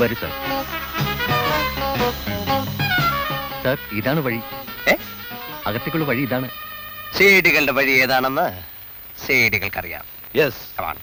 വരൂ sir sir ഇതാണ് വഴി ഏ? അകത്തേക്കുള്ള വഴി ഇതാണ്. സേഡികളുടെ വഴി ഏതാണെന്ന് സേഡികൾക്കറിയാം. Yes Come on.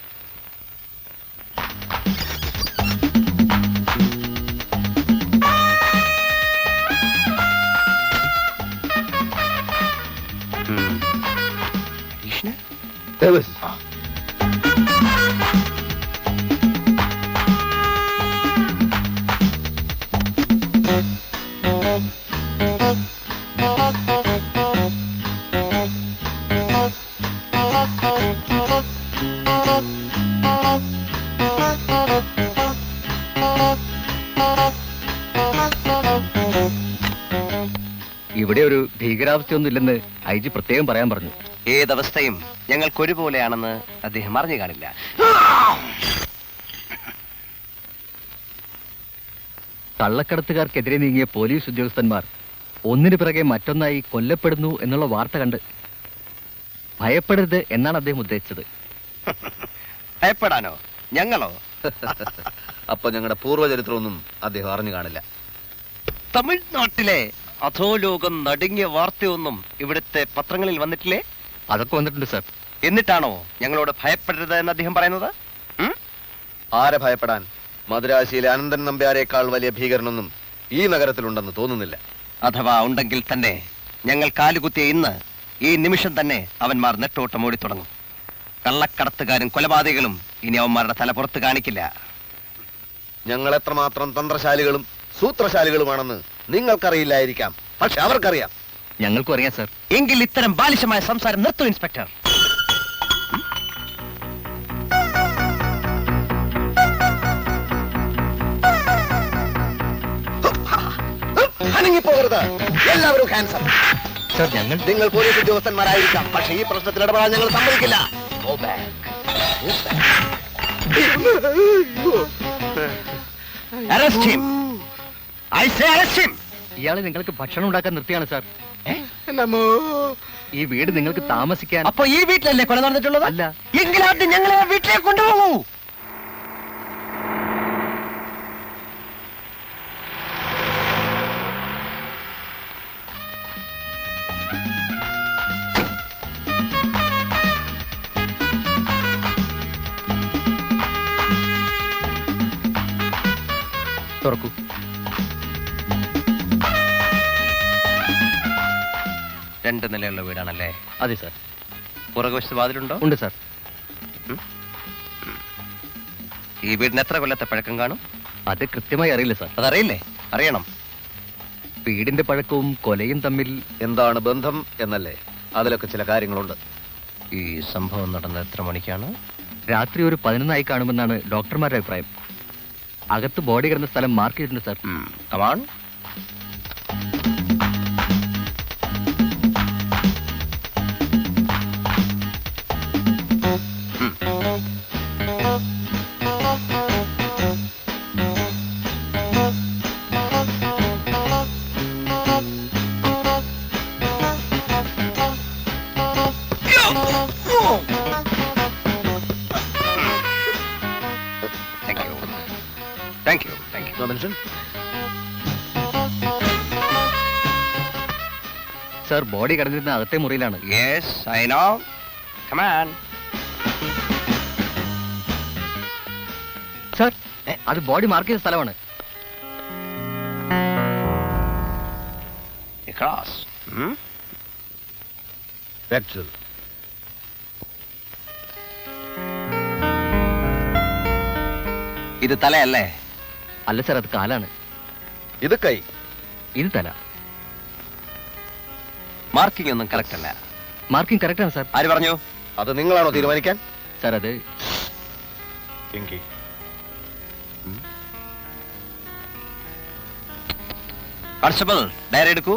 ഭീകരാവസ്ഥയൊന്നും ഇല്ലെന്ന് ഐ ജി പ്രത്യേകം പറയാൻ പറഞ്ഞു. ഏതവസ്ഥയും ഞങ്ങൾക്കൊരുപോലെയാണെന്ന് അദ്ദേഹം അറിഞ്ഞു കാണില്ല. കള്ളക്കടത്തുകാർക്കെതിരെ നീങ്ങിയ പോലീസ് ഉദ്യോഗസ്ഥന്മാർ ഒന്നിനു പിറകെ മറ്റൊന്നായി കൊല്ലപ്പെടുന്നു എന്നുള്ള വാർത്ത കണ്ട് ഭയപ്പെടരുത് എന്നാണ് അദ്ദേഹം ഉദ്ദേശിച്ചത്. ഭയപ്പെടാനോ? ഞങ്ങളോ? അപ്പൊ ഞങ്ങളുടെ പൂർവചരിത്രമൊന്നും അദ്ദേഹം അറിഞ്ഞു കാണില്ല. തമിഴ്നാട്ടിലെ അധോലോകം നടുങ്ങിയ വാർത്തയൊന്നും ഇവിടുത്തെ പത്രങ്ങളിൽ വന്നിട്ടില്ലേ? അതൊക്കെ വന്നിട്ടുണ്ട് സാർ. എന്നിട്ടാണോ ഞങ്ങളോട് ഭയപ്പെടരുത് എന്ന് അദ്ദേഹം പറയുന്നത്? ഉം? ആരെ ഭയപ്പെടാൻ? മദ്രാശിയിലെ അനന്തൻ നമ്പ്യാരേക്കാൾ വലിയ ഭീകരനൊന്നും ഈ നഗരത്തിലുണ്ടെന്ന് തോന്നുന്നില്ല. അഥവാ ഉണ്ടെങ്കിൽ തന്നെ ഞങ്ങൾ കാലുകുത്തിയ ഇന്ന് ഈ നിമിഷം തന്നെ അവന്മാർ നെട്ടോട്ടം ഓടിത്തുടങ്ങും. കള്ളക്കടത്തുകാരും കൊലപാതകളും ഇനി അവന്മാരുടെ തല പുറത്ത് കാണിക്കില്ല. ഞങ്ങൾ എത്രമാത്രം തന്ത്രശാലികളും സൂത്രശാലികളുമാണെന്ന് നിങ്ങൾക്കറിയില്ലായിരിക്കാം പക്ഷെ അവർക്കറിയാം ഞങ്ങൾക്കും അറിയാം സാർ എങ്കിൽ ഇത്തരം ബാലിശമായ സംസാരം നിർത്തും ഇൻസ്പെക്ടർ അനങ്ങിപ്പോകരുത് എല്ലാവരും ക്യാൻസർ സാർ ഞങ്ങൾ നിങ്ങൾ പോലീസ് ഉദ്യോഗസ്ഥന്മാരായിരിക്കാം പക്ഷെ ഈ പ്രശ്നത്തിൽ ഇടപെടാൻ ഞങ്ങൾ സമ്മതിക്കില്ല Go back. Go back. Arrest him. I say arrest him. ഇയാളെ നിങ്ങൾക്ക് ഭക്ഷണം ഉണ്ടാക്കാൻ നിർത്തിയാണ് സാർ. ഈ വീട് നിങ്ങൾക്ക് താമസിക്കാൻ അപ്പൊ ഈ വീട്ടിലല്ലേ കൊല നടന്നിട്ടുള്ളത്? അല്ല. എങ്കിലാദ്യം ഞങ്ങളെ വീട്ടിലേക്ക് കൊണ്ടുപോകൂ. നിലയുള്ള വീടാണല്ലേ? അതെ സാർ. പുറകുവശത്ത് വാതിലുണ്ടോ? ഉണ്ട് സാർ. ഈ വീടിന് എത്ര കൊല്ലത്തെ പഴക്കം കാണും? അത് കൃത്യമായി അറിയില്ല സാർ. അതറിയില്ലേ? അറിയണം. വീടിന്റെ പഴക്കവും കൊലയും തമ്മിൽ എന്താണ് ബന്ധം എന്നല്ലേ? അതിലൊക്കെ ചില കാര്യങ്ങളുണ്ട്. ഈ സംഭവം നടന്ന എത്ര മണിക്കാണ്? രാത്രി ഒരു പതിനൊന്നായി കാണുമെന്നാണ് ഡോക്ടർമാരുടെ അഭിപ്രായം. അകത്ത് ബോഡി കിടന്ന സ്ഥലം മാർക്ക് ചെയ്തിട്ടുണ്ട് സാർ. കമാൺ സാർ ബോഡി കിടന്നിരുന്ന അകത്തെ മുറിയിലാണ് yes I know come on. Sir അത് ബോഡി മാർക്ക് ചെയ്ത സ്ഥലമാണ് Across. Hmm? Factual. ഇത് തലയല്ലേ അല്ല സാർ അത് കാലാണ് ഇത് കൈ ഇത് തല മാർക്കിംഗ് ഒന്നും കറക്റ്റ് അല്ല. മാർക്കിംഗ് കറക്റ്റ് ആണ് സാർ ആര് പറഞ്ഞു? അത് നിങ്ങളാണോ തീരുമാനിക്കാൻ? സാർ അത് കോൺസ്റ്റബിൾ ഡയറി എടുക്കൂ.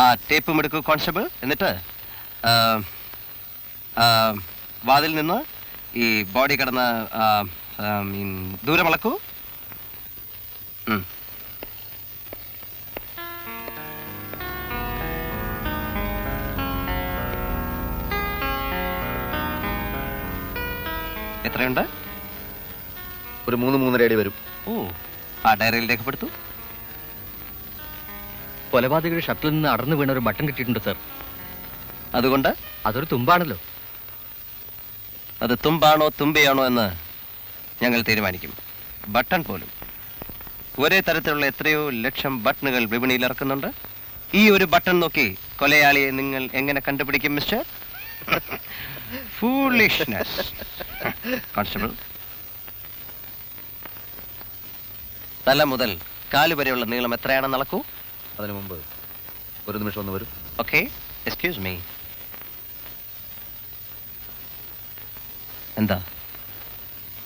ആ ടേപ്പും എടുക്കൂ കോൺസ്റ്റബിൾ എന്നിട്ട് വാതിൽ നിന്ന് ഈ ബോഡി കടന്ന് മീൻ ദൂരം അളക്കൂ എത്രയുണ്ട്? ഒരു മൂന്ന് മൂന്നര അടി വരും. ഓ ആ ഡയറിയിൽ രേഖപ്പെടുത്തു. കൊലപാതകയുടെ ഷർട്ടിൽ നിന്ന് അടർന്നു വീണ ഒരു ബട്ടൺ കിട്ടിയിട്ടുണ്ട് സർ. അതുകൊണ്ട്? അതൊരു തുമ്പാണല്ലോ. അത് തുമ്പാണോ തുമ്പയാണോ എന്ന് ഞങ്ങൾ തീരുമാനിക്കും. ബട്ടൺ പോലും. ഒരേ തരത്തിലുള്ള എത്രയോ ലക്ഷം ബട്ടണുകൾ വിപണിയിൽ ഇറക്കുന്നുണ്ട്. ഈ ഒരു ബട്ടൺ നോക്കി കൊലയാളിയെ നിങ്ങൾ എങ്ങനെ കണ്ടുപിടിക്കും മിസ്റ്റർ? ഫൂളിഷ്നെസ് കോൺസ്റ്റബിൾ തല മുതൽ കാൽ വരെയുള്ള നീളം എത്രയാണെന്ന് അളക്കൂ അതിനു മുമ്പ് ഒരു നിമിഷം ഒന്ന് വരും. ഓക്കെ എക്സ്ക്യൂസ് മീ എന്താ?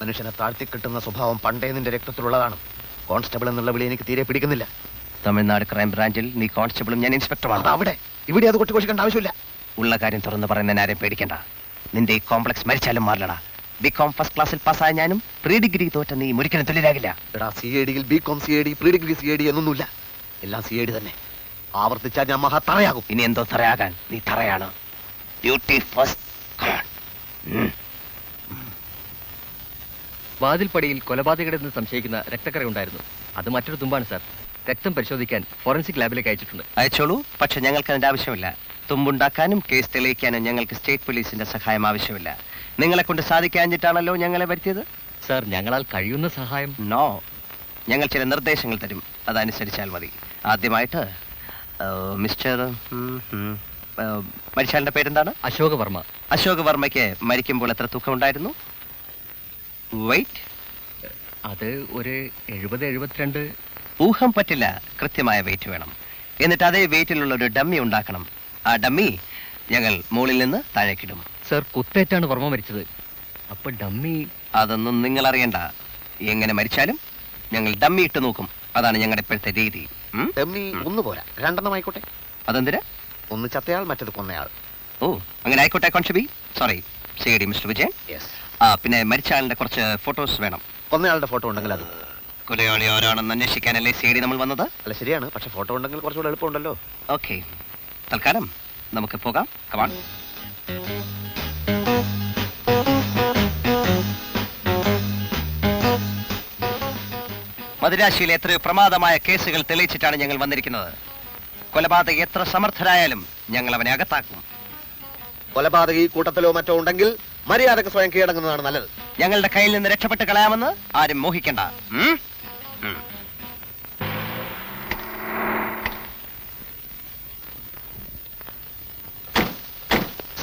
മനുഷ്യനെ താഴ്ത്തി കിട്ടുന്ന സ്വഭാവം പണ്ടേ നിന്റെ രക്തത്തിലുള്ളതാണ്. കോൺസ്റ്റബിൾ എന്നുള്ള വിളി എനിക്ക് തീരെ പിടിക്കുന്നില്ല. തമിഴ്നാട് ക്രൈം ബ്രാഞ്ചിൽ നീ കോൺസ്റ്റബിളും ഞാൻ ഇൻസ്പെക്ടറുമാണ്. അവിടെ. ഇവിടെ അത് കൊട്ടിക്കൊഴിക്കേണ്ട ആവശ്യമില്ല. ഉള്ള കാര്യം തുറന്ന് പറയുന്ന ആരെയും പേടിക്കണ്ട. നിന്റെ ഈ കോംപ്ലക്സ് മരിച്ചാലും മാറില്ലടാ ബി കോം ഫസ്റ്റ് ക്ലാസ്സിൽ പാസ്സായ ഞാനും പ്രീ ഡിഗ്രി തോറ്റ നീ ഒരിക്കലും തൊഴിലാകില്ല എടാ സി എ ഡിയിൽ B com C A D pre degree C A D എന്നൊന്നുമില്ല. എല്ലാം സി എ ഡി തന്നെ. ആവർത്തിച്ചാൽ ഞാൻ മഹാ തറയാകും. ഇനി എന്തോ തറയാകാൻ നീ തറയാണ്. ഡ്യൂട്ടി ഫസ്റ്റ് വാതിൽപ്പടിയിൽ കൊലപാതകയുടെ നിന്ന് സംശയിക്കുന്ന രക്തക്കറ ഉണ്ടായിരുന്നു. അത് മറ്റൊരു തുമ്പാണ് സാർ. രക്തം പരിശോധിക്കാൻ ഫോറൻസിക് ലാബിലേക്ക് അയച്ചിട്ടുണ്ട്. അയച്ചോളൂ. പക്ഷെ ഞങ്ങൾക്ക് അതിന്റെ ആവശ്യമില്ല. തുമ്പുണ്ടാക്കാനും കേസ് തെളിയിക്കാനും ഞങ്ങൾക്ക് സ്റ്റേറ്റ് പോലീസിന്റെ സഹായം ആവശ്യമില്ല. നിങ്ങളെ കൊണ്ട് സാധിക്കാഞ്ഞിട്ടാണല്ലോ ഞങ്ങളെ വരുത്തിയത്? സാർ ഞങ്ങളാൽ കഴിയുന്ന സഹായം. നോ. ഞങ്ങൾ ചില നിർദ്ദേശങ്ങൾ തരും. അതനുസരിച്ചാൽ മതി. ആദ്യമായിട്ട് മിസ്റ്റർ മരിച്ചാലിന്റെ പേരെന്താണ്? അശോക വർമ്മ. അശോക വർമ്മയ്ക്ക് മരിക്കുമ്പോൾ എത്ര തൂക്കമുണ്ടായിരുന്നു വെയിറ്റ് അത് ഒരു എഴുപത് എഴുപത്തിരണ്ട്. ഊഹം പറ്റില്ല. കൃത്യമായ വെയിറ്റ് വേണം. എന്നിട്ട് അതേ വെയിറ്റിലുള്ള ഒരു ഡമ്മി ഉണ്ടാക്കണം. ആ ഡമ്മി ഞങ്ങൾ മുകളിൽ നിന്ന് താഴേക്കിടും. സർ കുത്തേറ്റാണ് വർമ്മ മരിച്ചത്. അപ്പൊ ഡമ്മി അതൊന്നും നിങ്ങൾ അറിയണ്ട. എങ്ങനെ മരിച്ചാലും ഞങ്ങൾ ഡമ്മി ഇട്ട് നോക്കും. അതാണ് ഞങ്ങളുടെ ഇപ്പോഴത്തെ രീതി. ഉം? ഡമ്മി ഒന്ന് പോരാ. രണ്ടെണ്ണം ആയിക്കോട്ടെ. അതെന്തിനാ? ഒന്ന് ചത്തയാൾ മറ്റത് കൊന്നയാൾ. ഓ അങ്ങനെ ആയിക്കോട്ടെ കോൺഷബി സോറി ശരി മിസ്റ്റർ വിജയൻ. യെസ് ആ പിന്നെ മരിച്ച ആളിന്റെ കുറച്ച് ഫോട്ടോസ് വേണം. കൊന്നയാളുടെ ഫോട്ടോ ഉണ്ടെങ്കിൽ അത്. കൊലയാളി ആരാണെന്ന് അന്വേഷിക്കാനല്ലേ സി നമ്മൾ വന്നത്? അല്ല ശരിയാണ്. പക്ഷെ ഫോട്ടോ ഉണ്ടെങ്കിൽ കുറച്ചുകൂടെ എളുപ്പമുണ്ടല്ലോ. ഓക്കെ. തൽക്കാലം നമുക്ക് പോകാം. കമാൺ മദിരാശിയിലെ എത്രയോ പ്രമാദമായ കേസുകൾ തെളിയിച്ചിട്ടാണ് ഞങ്ങൾ വന്നിരിക്കുന്നത്. കൊലപാതക എത്ര സമർത്ഥരായാലും ഞങ്ങൾ അവനെ അകത്താക്കും. കൊലപാതക ഈ കൂട്ടത്തിലോ മറ്റോ ഉണ്ടെങ്കിൽ മര്യാദയ്ക്ക് സ്വയം കീഴടങ്ങുന്നതാണ് നല്ലത്. ഞങ്ങളുടെ കയ്യിൽ നിന്ന് രക്ഷപ്പെട്ട് കളയാമെന്ന് ആരും മോഹിക്കണ്ട. ഉം? ഉം.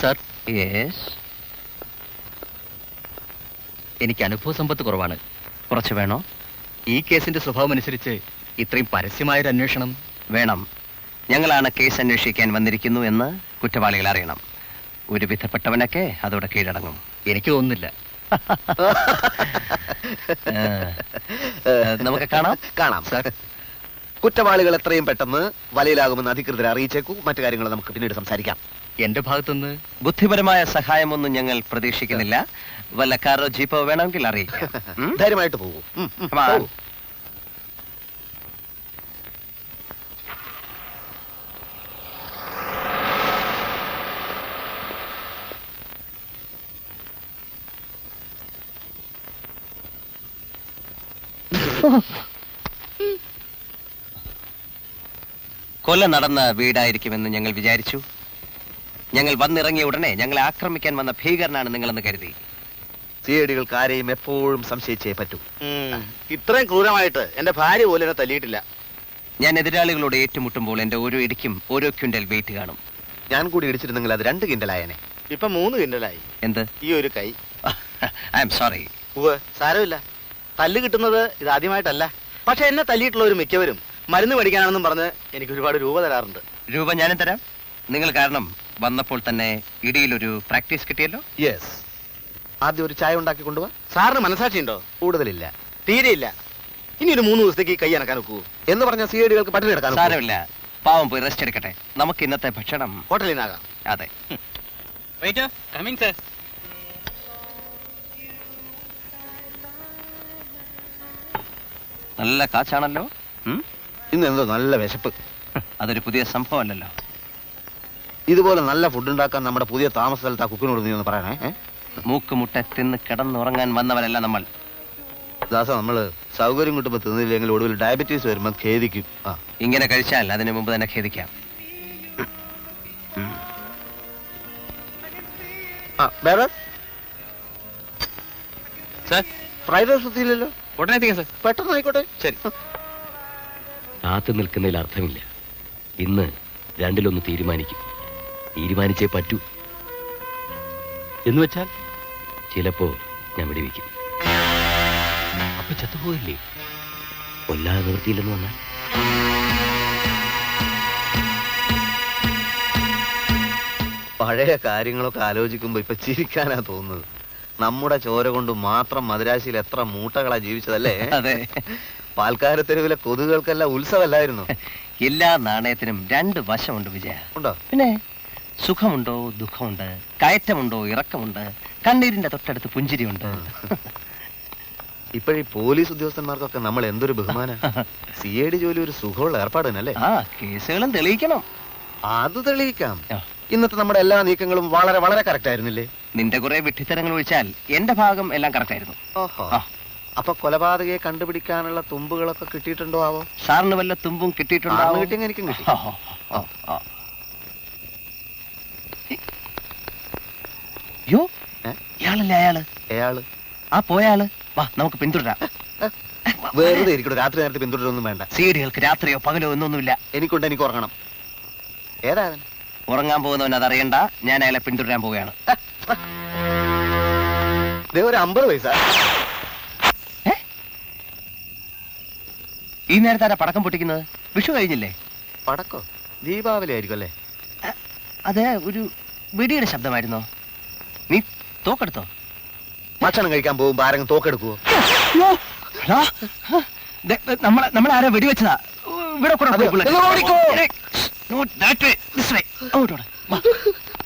സാർ. Yes. എനിക്ക് അനുഭവ സമ്പത്ത് കുറവാണ്. കുറച്ച് വേണോ? ഈ കേസിന്റെ സ്വഭാവം അനുസരിച്ച് ഇത്രയും പരസ്യമായൊരു അന്വേഷണം വേണം. ഞങ്ങളാണ് കേസ് അന്വേഷിക്കാൻ വന്നിരിക്കുന്നു എന്ന് കുറ്റവാളികൾ അറിയണം. ഒരു വിധപ്പെട്ടവനൊക്കെ അതോടെ കീഴടങ്ങും. എനിക്ക് തോന്നുന്നില്ല. നമുക്ക് കാണാം. കാണാം. സാർ. കുറ്റവാളികൾ എത്രയും പെട്ടെന്ന് വലയിലാകുമെന്ന് അധികൃതരെ അറിയിച്ചേക്കൂ. മറ്റു കാര്യങ്ങൾ നമുക്ക് പിന്നീട് സംസാരിക്കാം. എന്റെ ഭാഗത്തുനിന്ന് ബുദ്ധിപരമായ സഹായമൊന്നും ഞങ്ങൾ പ്രതീക്ഷിക്കുന്നില്ല. വല്ല കാറോ ജീപ്പോ വേണമെങ്കിൽ അറിയിക്കാം. ധൈര്യമായിട്ട് പോകൂ ഉം, ഉം, Come on. പോകൂ. കൊല നടന്ന വീടായിരിക്കുമെന്ന് ഞങ്ങൾ വിചാരിച്ചു. ഞങ്ങൾ വന്നിറങ്ങിയ ഉടനെ ഞങ്ങളെ ആക്രമിക്കാൻ വന്ന ഭീകരനാണ് നിങ്ങളെന്ന് കരുതി. സി ആരെയും എപ്പോഴും സംശയിച്ചേ പറ്റൂ. ഇത്രയും ക്രൂരമായിട്ട് എന്റെ ഭാര്യ പോലും എന്നെ തല്ലിയിട്ടില്ല. ഞാൻ എതിരാളികളോട് ഏറ്റുമുട്ടുമ്പോൾ എന്റെ ഓരോ ഇടിക്കും ഓരോ ക്വിന്റൽ വെയിറ്റ് കാണും. ഞാൻ കൂടി ഇടിച്ചിരുന്നെങ്കിൽ അത് രണ്ട് കിൻഡലായനെ ഇപ്പൊ മൂന്ന് കിൻഡലായി എന്ത്? ഈ ഒരു കൈ. I am sorry. സാരമില്ല. തല്ല് കിട്ടുന്നത് ഇതാദ്യമായിട്ടല്ല പക്ഷെ എന്നെ തല്ലിയിട്ടുള്ളവർ മിക്കവരും മരുന്ന് മേടിക്കാനാണെന്നും പറഞ്ഞ് എനിക്ക് ഒരുപാട് രൂപ തരാറുണ്ട്. രൂപ ഞാനും തരാം. നിങ്ങൾ കാരണം വന്നപ്പോൾ തന്നെ ഇടിയിലൊരു പ്രാക്ടീസ് കിട്ടിയല്ലോ? യെസ് ആദ്യം ഒരു ചായ ഉണ്ടാക്കി കൊണ്ടുപോവാ സാറിന് മനസാക്ഷിയുണ്ടോ? കൂടുതലില്ല. തീരെയില്ല. ഇനി ഒരു മൂന്ന് ദിവസത്തേക്ക് കൈ അനക്കാൻ നോക്കൂ എന്ന് പറഞ്ഞ സി ഐ ഡികൾക്ക് പട്ടിണി എടുക്കാൻ സാരമില്ല. പാവം പോയി റെസ്റ്റ് എടുക്കട്ടെ. നമുക്ക് ഇന്നത്തെ ഭക്ഷണം ഹോട്ടലിനാകാം അതെ. വെയിറ്റ് കമ്മിങ് സർ നല്ല കാച്ചാണല്ലോ? ഇന്ന് എന്തോ നല്ല വിശപ്പ്. അതൊരു പുതിയ സംഭവമല്ലല്ലോ. ഇതുപോലെ നല്ല ഫുഡ് ഉണ്ടാക്കാൻ നമ്മുടെ പുതിയ താമസ സ്ഥലത്ത് ആ കുക്കിനോട് നീ ഒന്ന് പറയണേ? മൂക്കുമുട്ട തിന്ന് കിടന്നുറങ്ങാൻ വന്നവരല്ല നമ്മൾ. ദാസ നമ്മൾ സൗകര്യം കിട്ടുമ്പോ തിന്നില്ലെങ്കിൽ ഒടുവിൽ ഡയബറ്റീസ് വരുമ്പോ ഖേദിക്കും. ആ. ഇങ്ങനെ കഴിച്ചാൽ അതിനു മുമ്പ് തന്നെ ഖേദിക്കാം. ആ വേറെ? സർ? ഫ്രൈഡ് റൈസ് എത്തിയില്ലല്ലോ ഉടനെ എത്തിക്കാം സർ. പെട്ടെന്ന് ആയിക്കോട്ടെ. ശരി. കാത്തു നിൽക്കുന്നതിൽ അർത്ഥമില്ല. ഇന്ന് രണ്ടിലൊന്ന് തീരുമാനിക്കും. തീരുമാനിച്ചേ പറ്റൂ. എന്ന് വെച്ചാൽ ചിലപ്പോ ഞാൻ വെടിവെക്കും. അപ്പൊ ചത്തുപോയില്ലേ? കൊല്ലാതെ നിവൃത്തിയില്ലെന്ന് വന്നാൽ? പഴയ കാര്യങ്ങളൊക്കെ ആലോചിക്കുമ്പോ ഇപ്പൊ ചിരിക്കാനാ തോന്നുന്നത്. നമ്മുടെ ചോര കൊണ്ട് മാത്രം മദ്രാശിയിൽ എത്ര മൂട്ടകളാ ജീവിച്ചതല്ലേ? അതെ. പാൽക്കാര തെരുവിലെ കൊതുകൾക്കെല്ലാം ഉത്സവമല്ലായിരുന്നു? എല്ലാ നാണയത്തിനും രണ്ട് വശമുണ്ട് വിജയ. ഉണ്ടോ? പിന്നെ സുഖമുണ്ടോ ദുഃഖമുണ്ട് കയറ്റമുണ്ടോ ഇറക്കമുണ്ട് കണ്ണീരിന്റെ തൊട്ടടുത്ത് പുഞ്ചിരിയുണ്ട്. ഇപ്പോഴീ പോലീസ് ഉദ്യോഗസ്ഥന്മാർക്കൊക്കെ നമ്മൾ എന്തൊരു ബഹുമാന. സി ഐ ഡി ജോലി ഒരു സുഖമുള്ള ഏർപ്പാട് തന്നെയല്ലേ? ആ കേസുകളും തെളിയിക്കണം. അത് തെളിയിക്കാം. ഇന്നത്തെ നമ്മുടെ എല്ലാ നീക്കങ്ങളും വളരെ വളരെ കറക്റ്റ് ആയിരുന്നില്ലേ? നിന്റെ കുറെ വിഡ്ഢിത്തരങ്ങൾ ഒഴിച്ചാൽ എന്റെ ഭാഗം എല്ലാം കറക്റ്റ് ആയിരുന്നു. ഓഹോ. ആ. അപ്പൊ കൊലപാതകയെ കണ്ടുപിടിക്കാനുള്ള തുമ്പുകളൊക്കെ കിട്ടിയിട്ടുണ്ടോ ആവോ? സാറിന് വല്ല തുമ്പും കിട്ടിയിട്ടുണ്ടോ കിട്ടിയിട്ടുണ്ടാവും കിട്ടിയെങ്കിൽ എനിക്കും കിട്ടി. യ്യോ, ഏ? ഇയാളല്ലേ അയാൾ? അയാൾ ആ പോയാൾ. വാ നമുക്ക് പിന്തുടരാം. വെറുതെ ഇരിക്കട്ടെ രാത്രി നേരത്തെ പിന്തുടരൊന്നും വേണ്ട. സീഡികൾക്ക് രാത്രിയോ പകലോ എന്നൊന്നുമില്ല. എനിക്കുണ്ട് എനിക്ക് ഉറങ്ങണം. ഏതാ അവൻ? ഉറങ്ങാൻ പോകുന്നവൻ അതറിയണ്ട ഞാൻ അയാളെ പിന്തുടരാൻ പോവുകയാണ്. ഒരു അമ്പത് പൈസ. ഈ നേരത്തെ ആരാ പടക്കം പൊട്ടിക്കുന്നത്? വിഷു കഴിഞ്ഞില്ലേ? പടക്കോ? ദീപാവലി ആയിരിക്കും അല്ലേ? അതെ ഒരു വെടിയുടെ ശബ്ദമായിരുന്നോ? നീ തോക്കെടുത്തോ? ഭക്ഷണം കഴിക്കാൻ പോകുമ്പോ ആരെങ്കിലും തോക്കെടുക്കുവോ? നമ്മളെ നമ്മളാരാ വെടിവെച്ചതാ? ഇവിടെ കൂടെ no, that way, this way. അങ്ങോട്ട് ഓട്.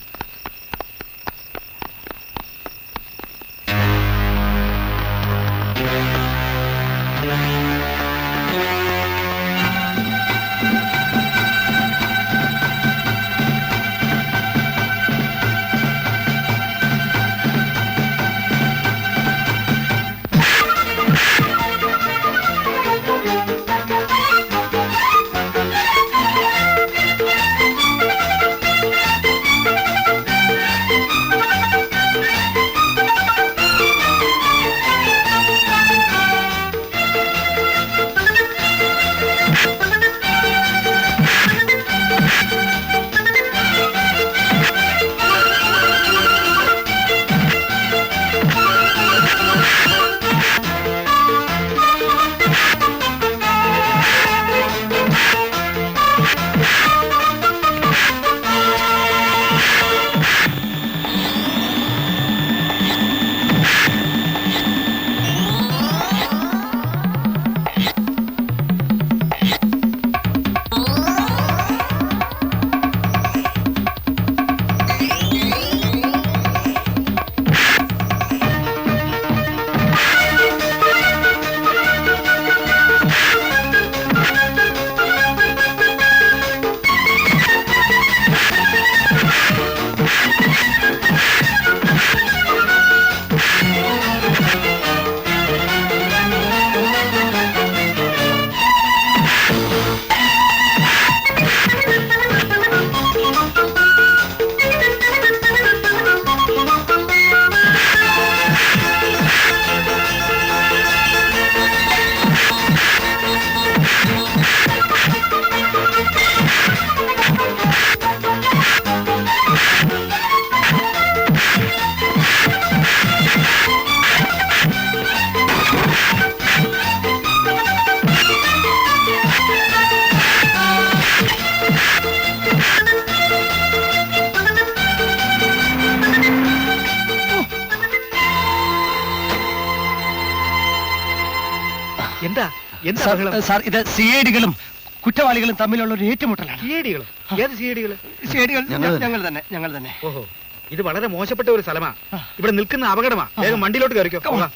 എന്താ? എന്താ സാർ, ബഹളം? സാർ ഇത് സി ഐ ഡികളും കുറ്റവാളികളും തമ്മിലുള്ള ഒരു ഏറ്റുമുട്ടലാണ്. സി ഐ ഡികൾ ഏത് സി ഐ ഡികൾ? ഞങ്ങൾ തന്നെ. ഞങ്ങൾ തന്നെ ഞങ്ങൾ തന്നെ. ഓഹോ. ഇത് വളരെ മോശപ്പെട്ട ഒരു സ്ഥലമാ. ഇവിടെ നിൽക്കുന്ന അപകടമാ. വേഗം വണ്ടിയിലോട്ട് കയറിക്കോ. പോകാം.